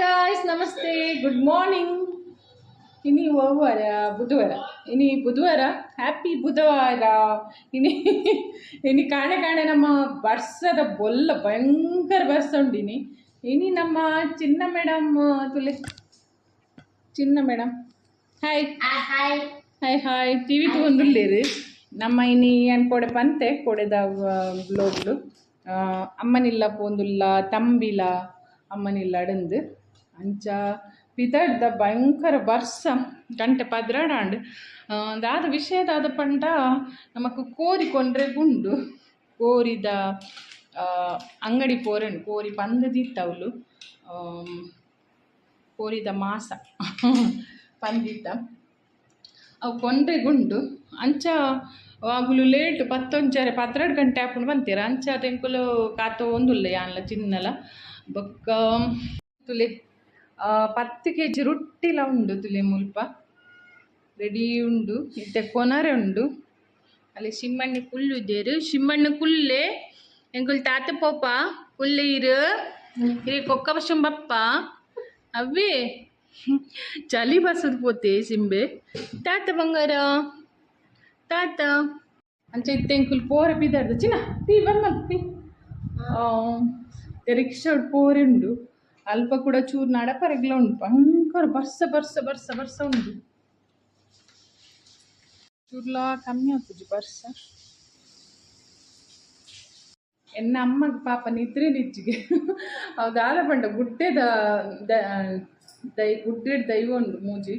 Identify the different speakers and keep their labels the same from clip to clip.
Speaker 1: Guys ನಮಸ್ತೆ. Good morning ಇನಿ ಹೋಗುವಾರ? ಬುಧವಾರ. ಇನಿ ಬುಧವಾರ? ಹ್ಯಾಪಿ ಬುಧವಾರ. ಇನಿ ಇನಿ ಕಾಣೆ ಕಾಣೆ ನಮ್ಮ ಬರ್ಸದ ಬೊಲ್ಲ ಭಯಂಕರ ಬರ್ಸ ಉಂಡಿನಿ. ಇನಿ ನಮ್ಮ ಚಿನ್ನ ಮೇಡಮ್ ತುಲೆ. ಚಿನ್ನ madam
Speaker 2: hi
Speaker 1: hi hi hi T V ನಮ್ಮ ಇನಿ ಅನ್ಕೊಡೆ ಪಂತೆ? ಕೊಡೆದ ಬ್ಲೋಗ್ಲು ಅಮ್ಮನಿಲ್ಲ ಪೋಂದುಲ್ಲ ತಂಬಿಲ ಅಮ್ಮನಿಲ್ಲ ಅಡಂದು. ಅಂಚ ಪಿದಡ್ದ ಭಯಂಕರ ಬರ್ಸ ಗಂಟೆ ಪದ್ರಾಡಾಂಡ್. ದಾದ ವಿಷಯದಾದ ಪಂಡ ನಮಕ್ ಕೋರಿಕೊಂಡ್ರೆ ಗುಂಡು. ಕೋರಿದ ಅಂಗಡಿ ಪೋರೆಂಡು ಕೋರಿ ಪಂದದಿತ್ತವಳು ಕೋರಿದ ಮಾಸ ಪಂದಿತ್ತ ಅವು ಕೊಂಡ್ರೆಗುಂಡು ಅಂಚ ಆಗುಲು ಲೇಟ್ ಪತ್ತೊಂಜಾರೆ ಪತ್ತೆರಡು ಗಂಟೆ ಹಾಕೊಂಡು ಬಂತೀರ. ಅಂಚ ತೆಂಕುಲು ಕಾತೋ ಒಂದುಲ್ಲ ಯಾನ್ಲ, ಚಿನ್ನಲ. ಬೊಕ್ಕ, ತುಲೆ ಪತ್ತು ಕೆ ಜಿ ರೊಟ್ಟಿಲ ಉಂಡು ತುಲೆ ಮುಲ್ಪ ರೆಡಿ ಉಂಡು ಇತ್ತೆ ಕೊನರೆ ಉಂಡು ಅಲ್ಲಿ ಕುಲ್ಲು ಇದ್ದೇರು ಶಿಮ್ಮಣ್ಣು ಕುಲ್ಲೆ ಎಂಕುಲ್ ತಾತ ಪೋಪ ಕುಲ್ಲೆ ಇರು ಇರಿ ಕೊಕ್ಕ ಬಪ್ಪ ಅವ್ವಿ ಚಳಿ ಬಸದ್ ಪೋತೆ ಸಿಂಬೆ ತಾತ ಬಂಗಾರ ತಾತ ಅಂಚ ಇತ್ತೆ ಎಂಕುಲ್ ಪೋರ ಬಿದ್ದಾರ್ದು ಚಿನ್ನ ತೀ ತೀ ರಿಕ್ಷಾ ಪೋರೆ ಉಂಡು ಅಲ್ಪ ಕೂಡ ಚೂರು ನಡಪರೆಗ್ಲ ಉಂಟು. ಭಯಂಕರ ಬರ್ಸ ಬರ್ಸ ಬರ್ಸ ಬರ್ಸ ಉಂಟು. ಚೂರ್ಲ ಕಮ್ಮಿ ಆಗ್ತದೆ ಬರ್ಸ. ಎನ್ನ ಅಮ್ಮಗ ಪಾಪ ನಿದ್ರೆ ನಿಚ್ಚಿಗೆ ಅವ್ದಾದ ಪಂಡ ಗುಡ್ಡೆದ ದೈ ಗುಡ್ಡೆಡ್ ದೈವ ಉಂಡು ಮೂಜಿ.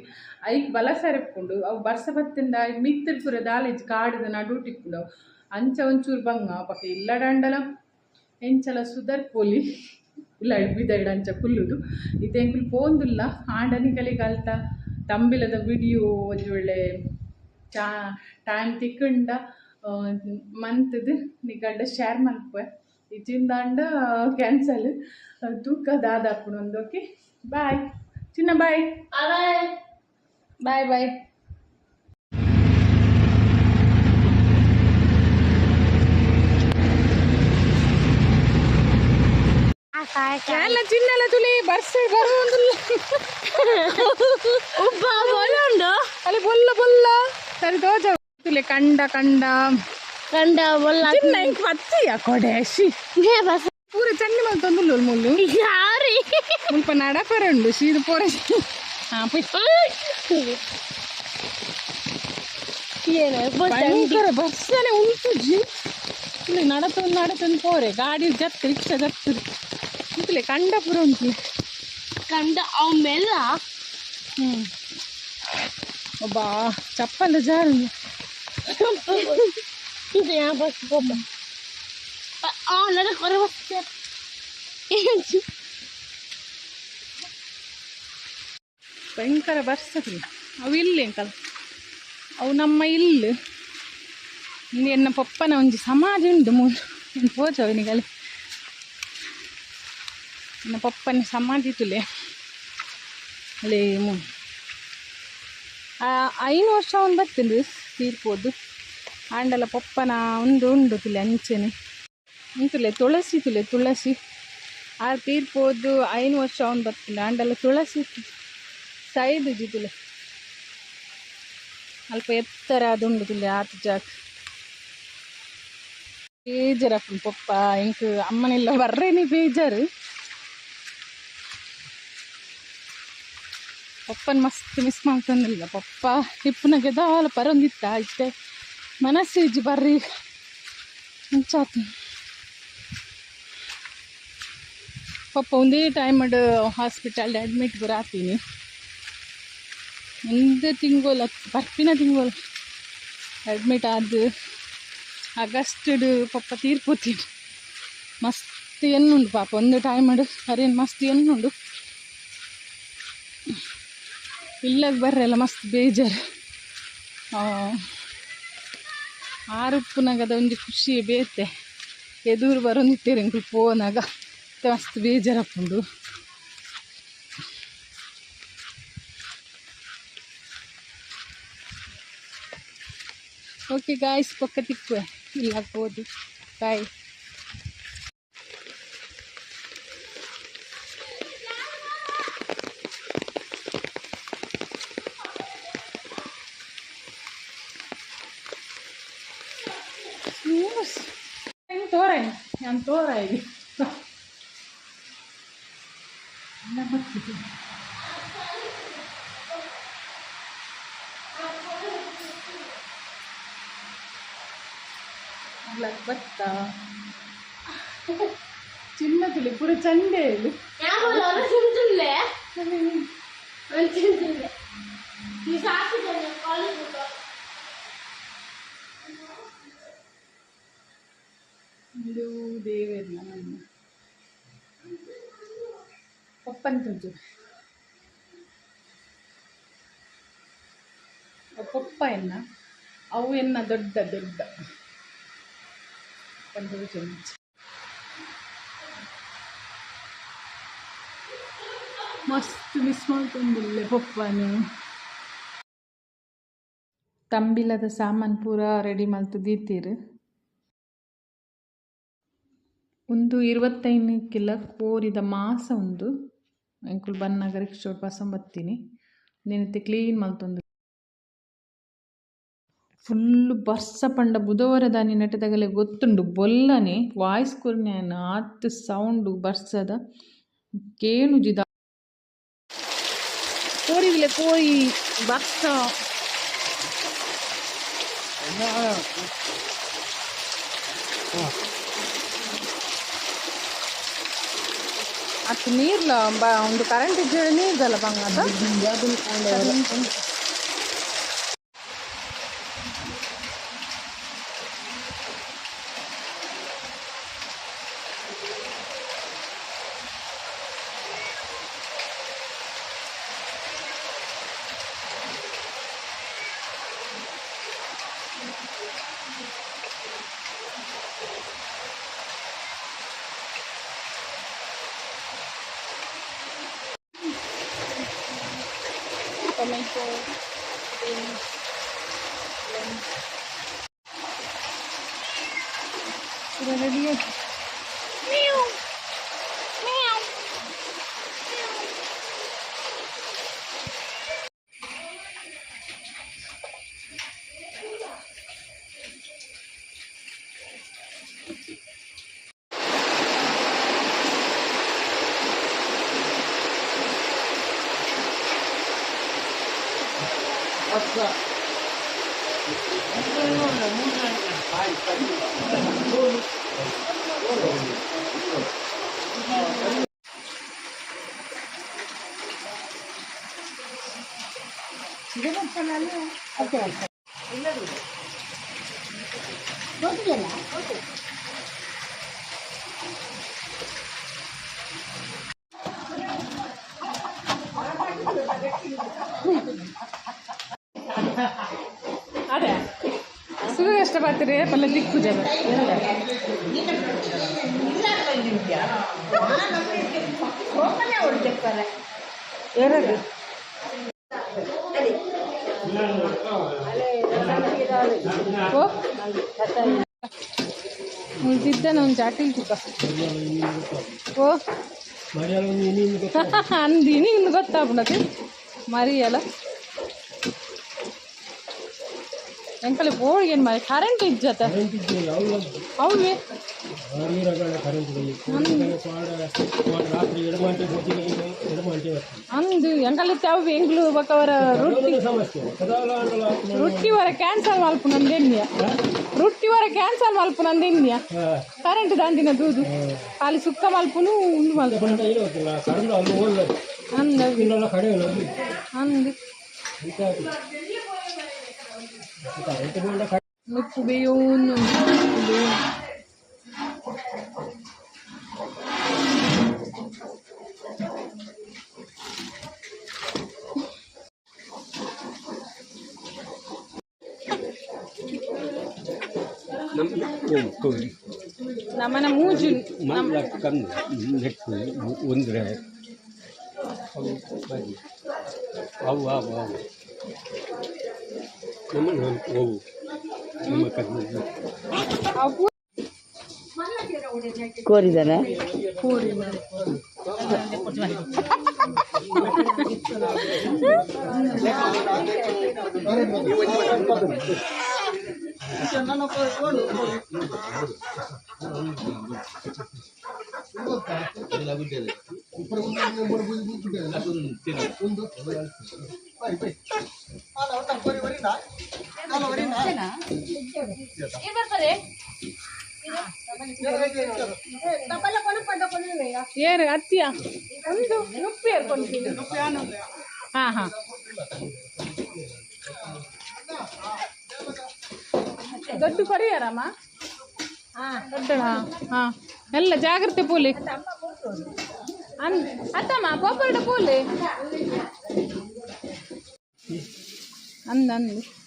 Speaker 1: ಐಕ್ ಬಲ ಸರಿಪ್ಕೊಂಡು ಅವು ಬರ್ಸ ಬತ್ತಿಂದ ಮಿತ್ತಿರ್ ಪುರ ದಾಲೆಜ್ ಕಾಡಿದ ನಡುಟಿಪ್ಪುಂಡು ಅವು ಅಂಚ ಒಂಚೂರು ಬಂಗ ಪಕ್ಕ ಇಲ್ಲಡಂಡಲ. ಎಂಚಲ ಸುಧರ್ ಪೋಲಿ ಇಲ್ಲ ಅಂಚ ಕುಲ್ಲುದು. ಇತೆಂಕುಲು ಪೋಂದುಲ್ಲ. ಕಲ್ತ ತಂಬಿಲದ ವಿಡಿಯೋ ಒಂಜಿ ಒಳ್ಳೆ ಚಾ ಟೈಮ್ ತಿಕ್ಕಂಡ ಮಂತ್ದು ನಿಗಡ್ಡ ಶೇರ್ ಮಲ್ಪೆ ಇಚ್ಚಿಂದಾಂಡ ಕ್ಯಾನ್ಸಲ್ ತೂಕ ದಾದಾಪುಡು ಒಂದು ಓಕೆ ಬಾಯ್ ಚಿನ್ನ ಬಾಯ್
Speaker 2: ಬಾಯ್
Speaker 1: ಬಾಯ್ ಎಲ್ಲ ಚಿನ್ನಲ್ಲ ತುಲಿ ಬರ್ಸ ಬರುವುದಿಲ್ಲ
Speaker 2: ಉಬ್ಬ ಬಲುಂಡು
Speaker 1: ಅಲ್ಲಿ ಬೊಲ್ಲ ಬೊಲ್ಲ ಸರಿ ತೋಜ ತುಲೆ ಕಂಡ ಕಂಡ
Speaker 2: ಕಂಡ ಬೊಲ್ಲ
Speaker 1: ಚಿನ್ನ ಇಂಕ್ ಮತ್ತಿಯ ಕೊಡೆ ಶಿ
Speaker 2: ಬಸ್
Speaker 1: ಪೂರ ಚಂಡಿ ಮಲ್ ತಂದುಲ್ಲು ಮುಲ್ಲು
Speaker 2: ಯಾರಿ
Speaker 1: ಮುಲ್ಪ ನಡಪರೆ ಉಂಡು ಸೀದು ಪೋರ ಹಾ ಪುಯ್
Speaker 2: ಏನು
Speaker 1: ಭಯಂಕರ ಬಸ್ಸನೆ ಉಂಟು ಜಿ ಇಲ್ಲಿ ನಡತೊಂದು ನಡತೊಂದು ಪೋರೆ ಗಾಡಿ ಜತ್ತು ರಿಕ್ಷಾ ಜತ್ತು ಇಂತಲೇ ಕಂಡ ಪುರ ಉಂಟು
Speaker 2: ಕಂಡ ಅವೆಲ್ಲ ಹ್ಮ್.
Speaker 1: ಹ್ಞೂ ಒಬ್ಬ ಚಪ್ಪಲ ಜಾರು.
Speaker 2: ಇದು ಯಾ ಬಸ್ ಆ ನಡ ಕೊರ ಬಸ್
Speaker 1: ಭಯಂಕರ ಬರ್ಸತಿ ಅವು ಇಲ್ಲಿ ಅಂಕಲ್ ಅವು ನಮ್ಮ ಇಲ್ಲಿ. ಇಲ್ಲಿ ಎನ್ನ ಪಪ್ಪನ ಒಂಜಿ ಸಮಾಧಿ ಉಂಟು ಮೂರು. ಪೋಚವನಿಗಲ್ಲಿ ನನ್ನ ಪಪ್ಪನ ಸಮಾಧಿ ತುಲೆ ಅಲ್ಲೇ ಮೂ ಐನು ವರ್ಷ ಒಂದು ಬರ್ತೀನಿ ತೀರ್ಪೋದು. ಆಂಡಲ ಪಪ್ಪನ ಒಂದು ಉಂಡು ತುಲೆ, ಅಂಚೆನೆ. ಉಂಟುಲೆ ತುಳಸಿ ತುಳಸಿ. ಆ ತೀರ್ಪೋದು ಐನು ವರ್ಷ ಒಂದು ಬರ್ತೀನಿ ಆಂಡಲ ತುಳಸಿ ಸೈಡ್ ತುಲೆ ಅಲ್ಪ ಎತ್ತರ ಅದುಂಡು ತುಲೆ, ಆತ ಜಾಗ ಬೇಜಾರಪ್ಪನ ಪಪ್ಪ ಎಂಕ್ ಅಮ್ಮನೆಲ್ಲ ಬರ್ರೇನಿ ಬೇಜಾರು. ಪಪ್ಪನ ಮಸ್ತ್ ಮಿಸ್ ಮಾಡ್ಕೊಂಡಿಲ್ಲ ಪಪ್ಪ. ಹಿಪ್ಪನಾಗೆ ದಾಲ ಪರೊಂದಿತ್ತ ಇಷ್ಟೇ ಮನಸ್ಸು ಇಜ್ಜಿ ಬರ್ರಿ. ಮುಂಚಾತ ಪಪ್ಪ ಒಂದೇ ಟೈಮ್ ಹಾಸ್ಪಿಟಲ್ ಅಡ್ಮಿಟ್ ಬರಾತೀನಿ. ಒಂದು ತಿಂಗೋಲ ಬರ್ಪಿನ ತಿಂಗೋಲ ಅಡ್ಮಿಟ್ ಆದ ಆಗಸ್ಟ್ ಪಪ್ಪ ತೀರ್ಪೋತೀನಿ ಮಸ್ತ್ ಎನ್ನುಂಡು ಪಾಪ, ಒಂದು ಟೈಮ್ ಮಾಡು ಅರೇನು ಮಸ್ತ್ ಎನ್ನುಂಡು ಇಲ್ಲಾಗ ಬರ್ರಲ್ಲ ಮಸ್ತ್ ಬೇಜಾರು. ಆರುಪ್ಪುನಾಗದ ಒಂದು ಖುಷಿ ಬೇತೆ. ಎದುರು ಬರೋನಿತ್ತೇರಿ ಅಂಕಲ್ ಪೋನಾಗ ಮಸ್ತ್ ಬೇಜಾರಪ್ಪುಂಡು ಓಕೆ ಗಾಯ್ಸ್ ಪಕ್ಕ ತಿಕ್ಕುವೆ ಇಲ್ಲ ಹೋದು. ಬಾಯ್ ನಾನು ತೋರ ಈಗ ಅಲ್ಲ ಭತ್ತ ಚಿನ್ನ ತಿಳಿ ಪೂರ ಚಂಡೆ ಇದು
Speaker 2: ഞാൻ
Speaker 1: ಇದು ದೇವೇರ್ನ ನಮ್ಮ ಪಪ್ಪಂತದ್ದು ಪಪ್ಪ ಎನ್ನ? ಅವು ಎನ್ನ ದೊಡ್ಡ ದೊಡ್ಡ. ಪಪ್ಪಂತದ್ದು ಚಮಚ ಮಸ್ತ್ ಮಿಸ್ ಮಾಡ್ಕೊಂಡಿಲ್ಲೆ ಪಪ್ಪನು. ತಂಬಿಲದ ಸಾಮಾನು ಪೂರ ರೆಡಿ ಮಲ್ತು ದೀತೀರು ಒಂದು ಇರುವತ್ತೈದಕ್ಕೆಲ್ಲ ಕೋರಿದ ಮಾಸ ಒಂದು. ಅಂಕುಲು ಬನ್ನಾಗ ರಿಕ್ಷೋಡ್ ಪಸಂಬತ್ತೀನಿ ನೆನತೆ ಕ್ಲೀನ್ ಮಲ್ತೊಂದು ಫುಲ್ಲು ಬರ್ಸ ಪಂಡ ಬುಧವಾರ ದಾನಿ ಗೊತ್ತುಂಡು ಬೊಲ್ಲನೆ. ವಾಯ್ಸ್ ಕುರ್ನ್ಯಾನ ಆತ್ ಸೌಂಡು ಬರ್ಸದ. ಕೇನು ಜಿದ. ಕೋರಿವಿಲೆ ಕೋರಿ ಬರ್ಸ. ಅತ್ತು ನೀರ್ಲ ಬ ಒಂದು ಕರೆಂಟ್ ಇದ್ದರೆ ನೀರ್ದಲ್ಲ ಬಂಗ ಟೊಮೆಟೊ ರೆಡಿ
Speaker 2: ಗೊತ್ತಿಲ್ಲ
Speaker 1: ಅದೇ ಸುಗ ಕಷ್ಟಪಡ್ತೀರಿ ಪಲ್ಲೆ ದಿಕ್ಕು ಜನ ಯಾರು ಜಾಟಿಲ್ ತುಕ ಓ. ಗೊತ್ತಾಗ್ಬಿಡತಿ ಮರಿಯಲ್ಲ. ಎಂಕಲ್ಲಿ ಏನು ಮಾಡಿ ಕರೆಂಟ್ ಇಜ್ಜತ ಹೌದು ಅಂದು ಎಂಕಲ್ಲಿ ತಾವು ಎಂಗ್ಳು ಬಕ್ಕವರ ರೊಟ್ಟಿ ರೊಟ್ಟಿ ವರ ಕ್ಯಾನ್ಸಲ್ ಮಲ್ಪು ನಂದೇನ್ಯ ರೊಟ್ಟಿ ವರ ಕ್ಯಾನ್ಸಲ್ ಮಲ್ಪು ನಂದೇನ್ಯ ಕರೆಂಟ್ ದಾಂದಿನ ದೂದು ಖಾಲಿ ಸುಕ್ಕ ಮಲ್ಪುನು ಉಂಡು ಮಲ್ಪು ಅಂದ ಅಂದು ನುಪ್ಪು ಬೇಯೋನು ನಮ್ಮನ ಮೂಜು ನಮ್ಮ
Speaker 3: ನೆಟ್ಟು ಒಂದ್ರೆ ಅವು ಬನ್ನಿ ಅವು ಅವು ಅವು ನಮ್ಮ ಅವು ನಮ್ಮ ಕಣ್ಣು
Speaker 1: ಅವು
Speaker 4: ಕೋರಿದಾರ
Speaker 1: ಕೋರಿ ಅತ್ತಿಯ ಒಂದು ನುಪ್ಪಿ ಏರ್ಕೊಂಡು ಹಾಂ ಹಾಂ. ದೊಡ್ಡ ಪರಿಹಾರಮ್ಮ? ದೊಡ್ಡ ಹಾಂ. ಎಲ್ಲ ಜಾಗ್ರತೆ ಪೂಲಿ. ಅನ್ ಅತ್ತಮ್ಮ ಪೋಪರ್ಡ ಪೂಲಿ. ಅಂದು.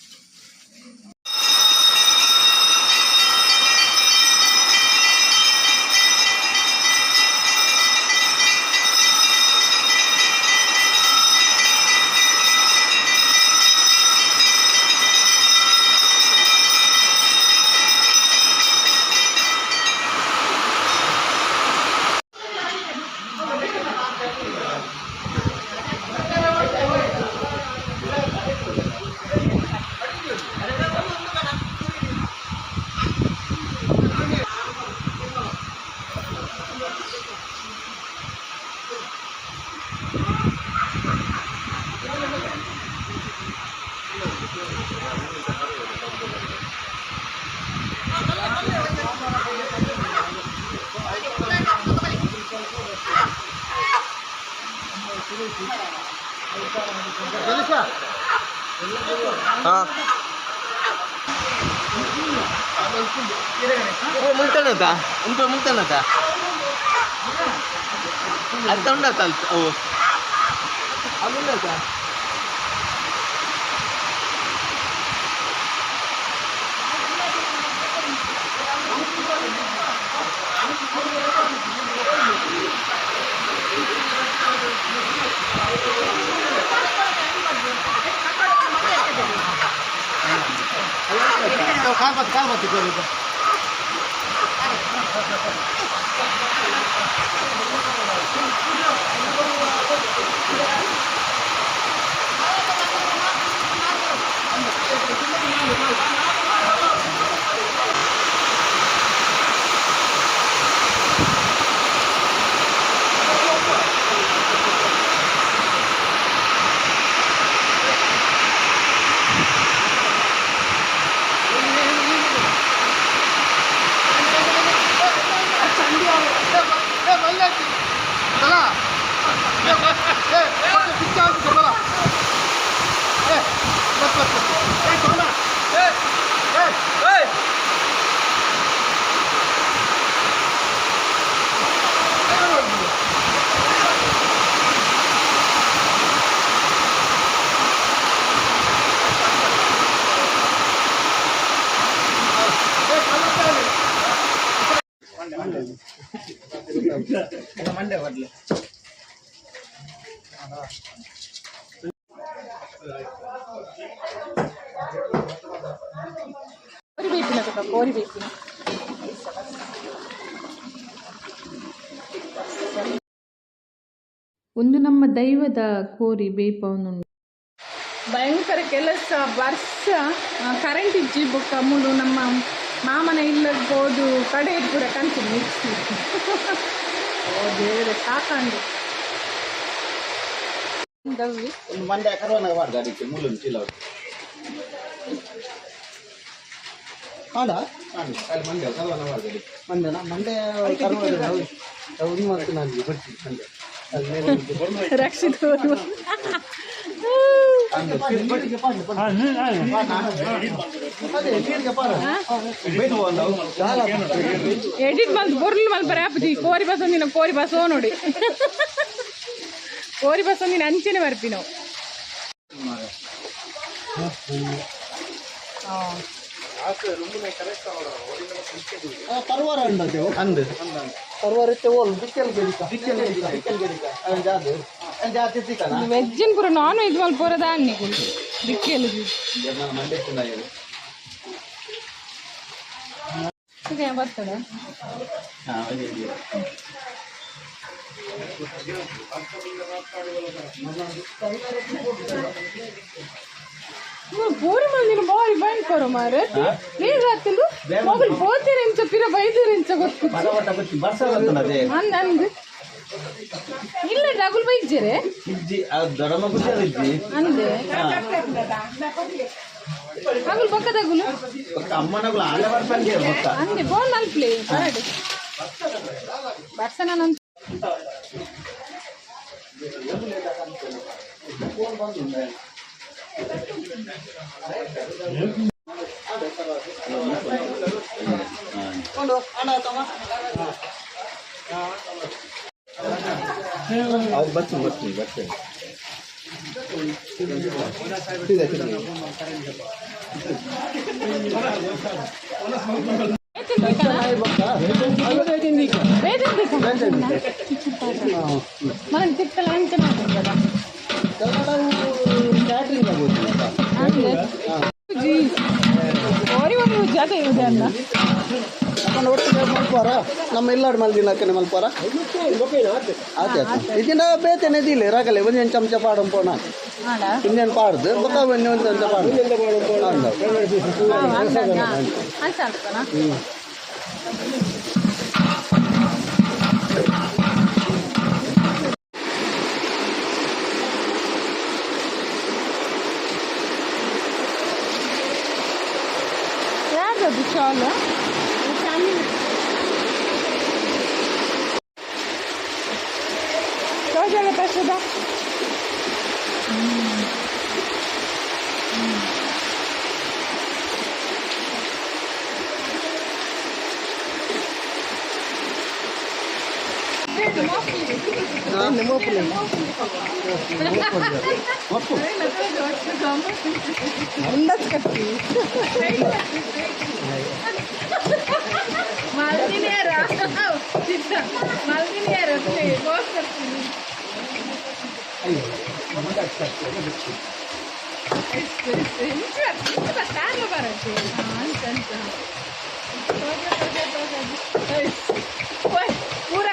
Speaker 4: ಮುಂತಾನದ ಅಂತ ಮುಂತಾನದ ಅರ್ಥ ಉಂಡತ್ತ तो काल मत काल
Speaker 1: मत करो तो Thank you. ಒಂದು ನಮ್ಮ ದೈವದ ಕೋರಿ ಬೇಪವನ್ನು ಭಯಂಕರ ಕೆಲಸ ವರ್ಷ ಕರೆಂಟ್ ಇಜ್ಜಿ ಬೊಕ್ಕ ಮುಳು ನಮ್ಮ ಮಾಮನ ಇಲ್ಲಬೋದು ಕಡೆ ಕೂಡ ಮಿಕ್ಸಿ ಓ ದೇವರೇ ಸಾಕಂಡು.
Speaker 4: ಹಾಡ ಅಲ್ಲಿ ಮಂಡೆ ಕರೋನ ಬಾರ್ದು ಅದಕ್ಕೆ. ಮಂಡೆನ ಮಂಡೆ ಕರೋನ ಒಂದು ಮಾತು ನಾನು ಬರ್ತೀನಿ ಮಂಡೆ ಅಲ್ಲಿ ಮೇಲೆ ಒಂದು ಬರ್ಮೆ-
Speaker 1: ರಕ್ಷಿತ ಎಡಿಟ್ ಮಲ್ತು ಬೊರ್ಲು ಮಲ್ಪರೆ ಆಪುಜಿ ಕೋರಿ ಬಸ್ ಒಂದಿನ ಕೋರಿ ಬಸ್ ಓ ನೋಡಿ. ಕೋರಿ ಬಸ್ ಒಂದಿನ ಅಂಚೆನೆ ಬರ್ಪಿ ನಾವು
Speaker 4: ಪರ್ವಾರ ಉಂಡತೆ ಅಂದು ಪರ್ವಾರ ಇತ್ತೆ ಓಲ್ ಬಿಕ್ಕಲ್ ಗೆದಿಕ ಬಿಕ್ಕಲ್ ಗೆದಿಕ ಬಿಕ್ಕಲ್ ಗೆದಿಕ ಅವನ್ ಜಾದು ಅವನ್ ಜಾತಿ ಸಿಕ್ಕನ
Speaker 1: ವೆಜ್ಜಿನ ಪೂರ ನಾನ್ ವೆಜ್ ಮಲ್ಪೋರದ ಅನ್ನಿ ದಿಕ್ಕೆಲ್ಲ
Speaker 4: ನಾನು ಮಂಡೆ ತಿಂದ
Speaker 1: ಬರ್ತದ
Speaker 4: ಹಾ ಅದೇ ಇದೆ.
Speaker 1: ಪೂರಿ ಮಂದಿನ ಬಾರಿ ಭಯಂಕರ ಮಾರೆ ಪ್ಲೀಸ್ ಆಗ್ತಿಲ್ಲ ಮೊಗಲು పోతేరించ పిర బయలుదేరించ ಗೊತ್ತು
Speaker 4: ಪಟ ಬಚ್ಚಿ ಬರ್ಸ ಬರ್ತದೆ
Speaker 1: ಅಂದ ಅಂದ್ ಇಲ್ಲ ರಗುಲ್ ಬೈಜ್ಜರೆ
Speaker 4: ಇಜ್ಜಿ ಆ ದೊಡಮ ಖುಷಿ ಇಜ್ಜಿ
Speaker 1: ಅಂದೆ ರಗುಲ್ ಬಕ್ಕ ತಗುಲು
Speaker 4: ఒక అమ్మనకు ఆండ పడతానికి మొత్తం
Speaker 1: ಅಂದೆ ಬೋಲ್ ಮಲ್ಪ್ಲೆ ಬರಡು ಬರ್ಸನ ನಂತ
Speaker 4: ಅವ್ರು ಬರ್ತೀನಿ ಬರ್ತೀನಿ ಬರ್ತೀನಿ ಇದೆ ತಿನ್ನಿ.
Speaker 1: మనం తిప్పల అంచ కదా
Speaker 4: ಕನ್ನಡವು ಕ್ಯಾಟ್ರಿಂಗ್ ಆಗ್ಬೋದು
Speaker 1: ಅಂದೆ ಜಿ ಓರಿ ಒಂದು ಜಾಗ ಇದೆ ಅಲ್ಲ
Speaker 4: ಅಪ್ಪನ ಒಟ್ಟಿಗೆ ಮಲ್ಪಾರ ನಮ್ಮ ಎಲ್ಲಾಡು ಮಲ್ದಿನ ಅಕ್ಕನೆ ಮಲ್ಪಾರ ಆಯ್ತು ಆಯ್ತು ಇದನ್ನ ಬೇತೇನೆ ಇದಿಲ್ಲ ರಾಗಲೆ ಒಂದೇನು ಚಮಚ ಪಾಡಂ ಪೋಣ
Speaker 1: ಆಡ
Speaker 4: ಇನ್ನೇನು ಪಾಡ್ದು ಬೊಕ್ಕ ಒಂದೇ ಒಂದು ಚಮಚ ಪಾಡು
Speaker 1: Nerede bu çağla? अंदाज करती मालदी नहीं आ रहा मालदी नहीं आ रहा बहुत करती बता लो बारा हाँ चल चल पूरा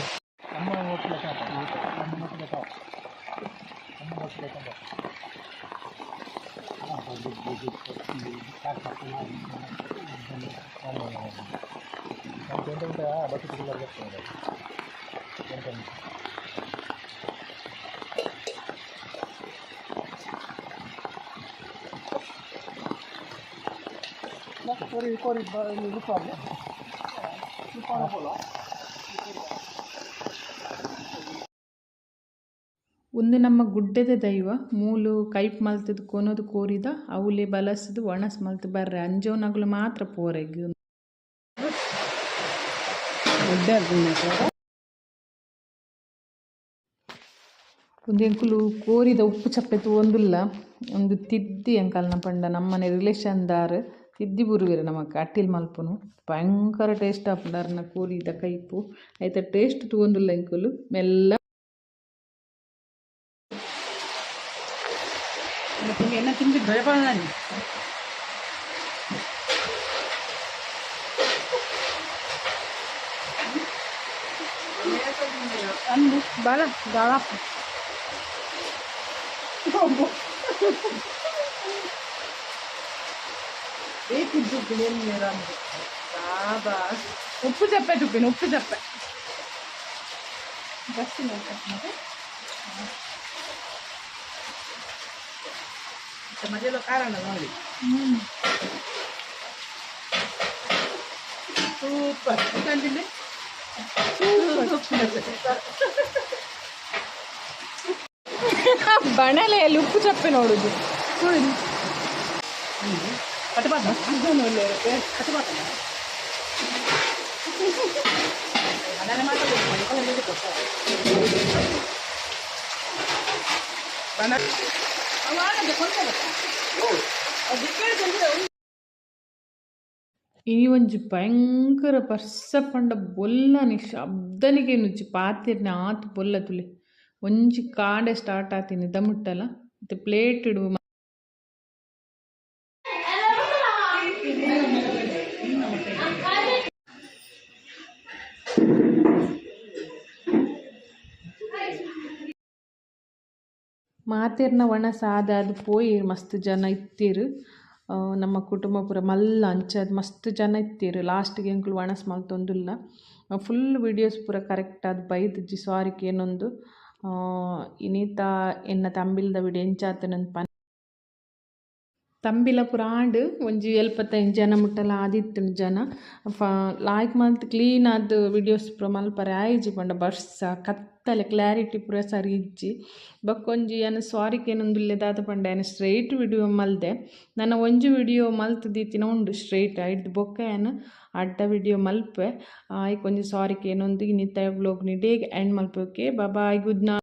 Speaker 1: ಒಂದು ನಮ್ಮ ಗುಡ್ಡದ ದೈವ, ಮೂಲು ಕೈಪ್ ಮಲ್ತದ ಕೊನೋದು ಕೋರಿದ, ಅವುಲೆ ಬಲಸದು ಒಣಸ್ ಮಲ್ತ ಬರ್ರೆ, ಅಂಜೋನಗಳು ಮಾತ್ರ ಪೋರೆಗ್. ಒಂದು ಎಂಕುಲು ಕೋರಿದ ಉಪ್ಪು ಚಪ್ಪೆತು ತೂವೊಂದುಲ್ಲ ಒಂದು ತಿದ್ದಿ ಎಂಕಲ್ನ ಪಂಡ ನಮ್ಮನೆ ರಿಲೇಷನ್ದಾರ್, ತಿದ್ದಿ ಬುರುವೆರು ನಮ್ಮ ಅಟ್ಟಿಲ್ ಮಲ್ಪನು. ಭಯಂಕರ ಟೇಸ್ಟ್ ಆಪುಂಡಾರ್ನ ಕೋರಿದ ಕೈಪು. ಐತ ಟೇಸ್ಟ್ ತೂವೊಂದುಲ್ಲ ಅಂಕುಲು. ಮೆಲ್ಲ Ambu, bala, bala. Ambu. E que tu bem me. Baba. O puja pé tu bem, o puja pé.
Speaker 5: Gasti
Speaker 1: não tá, não tá.
Speaker 6: Tá mais ele cara não ali. Super. O que é ele?
Speaker 1: ಬಣಲೆ
Speaker 5: ಉಪ್ಪು ಚಪ್ಪೆ ನೋಡುದು ನೋಡುದು ಬಣ ಒಂಜಿ ಭಯಂಕರ ಪರ್ಸ ಪಂಡ ಬೊಲ್ಲನಿ ಶಬ್ದನಿಗೆ ನುಜ್ಜಿ ಪಾತಿರ್ನ ಆತು ಬೊಲ್ಲ ತುಲಿ ಒಂಜಿ ಕಾಂಡೆ ಸ್ಟಾರ್ಟ್ ಆತಿನಿ ದಮುಟ್ಟಲ ಮತ್ತೆ ಪ್ಲೇಟ್ ಇಡುವ ಮಾತೆರ್ನ ವಣ ಅದು ಪೋಯಿ ಮಸ್ತ್ ಜನ ಇತ್ತೀರ್ ನಮ್ಮ ಕುಟುಂಬ ಪೂರ ಮಲ್ಲ ಅಂಚದ ಮಸ್ತ್ ಜನ ಇತ್ತೀರ್. ಲಾಸ್ಟ್ಗೆ ಎಂಕುಲು ವಣಸ್ ಮಲ್ತೊಂದುಲ್ಲ ಫುಲ್ ವಿಡಿಯೋಸ್ ಪೂರ ಕರೆಕ್ಟ್ ಆದ್ ಬೈದಿಜ್ಜಿ ಸಾರಿಕ್ ಏನೊಂದು ಇನೀತ ಎನ್ನ ತಂಬಿಲ್ದ ವಿಡಿಯೋ ಎಂಚಾತನಂದ್ ಪನ್ ತಂಬಿಲ ಪುರಾಂಡ್ ಒಂಜಿ ಎಲ್ಪತ್ತೈದು ಜನ ಮುಟ್ಟಲ ಆದಿತ್ತು ಜನ ಫ ಲಾಯ್ಕ್ ಮಂತ್ ಕ್ಲೀನ್ ಆದ ವಿಡಿಯೋಸ್ ಪೂರ ಮಲ್ಪರೆ ಆಯ್ಜಿ ಪಂಡ ಬರ್ಸ ಕತ್ತಲೆ ಕ್ಲಾರಿಟಿ ಪೂರ ಸರಿ ಇಜ್ಜಿ ಬಕ್ಕೊಂಜಿ ಏನು ಸಾರಿಕ್ ಏನೊಂದುಲ್ಲೆ ದಾದ ಪಂಡ ಏನು ಸ್ಟ್ರೈಟ್ ವಿಡಿಯೋ ಮಲ್ದೆ ನನ್ನ ಒಂಜಿ ವಿಡಿಯೋ ಮಲ್ತ್ ದೀತಿನ ಉಂಡು ಸ್ಟ್ರೈಟ್ ಐಡ್ದು ಬೊಕ್ಕ ಏನು ಅಡ್ಡ ವಿಡಿಯೋ ಮಲ್ಪೆ ಆಯ್ಕೊಂಜಿ ಸಾರಿಕ್ ಏನೊಂದು ಇನ್ನಿತ್ತ ಬ್ಲೋಗ್ ನಿಡೇಗ್ ಎಂಡ್ ಮಲ್ಪೋಕೆ ಬಾಯ್ ಗುಡ್ ನೈಟ್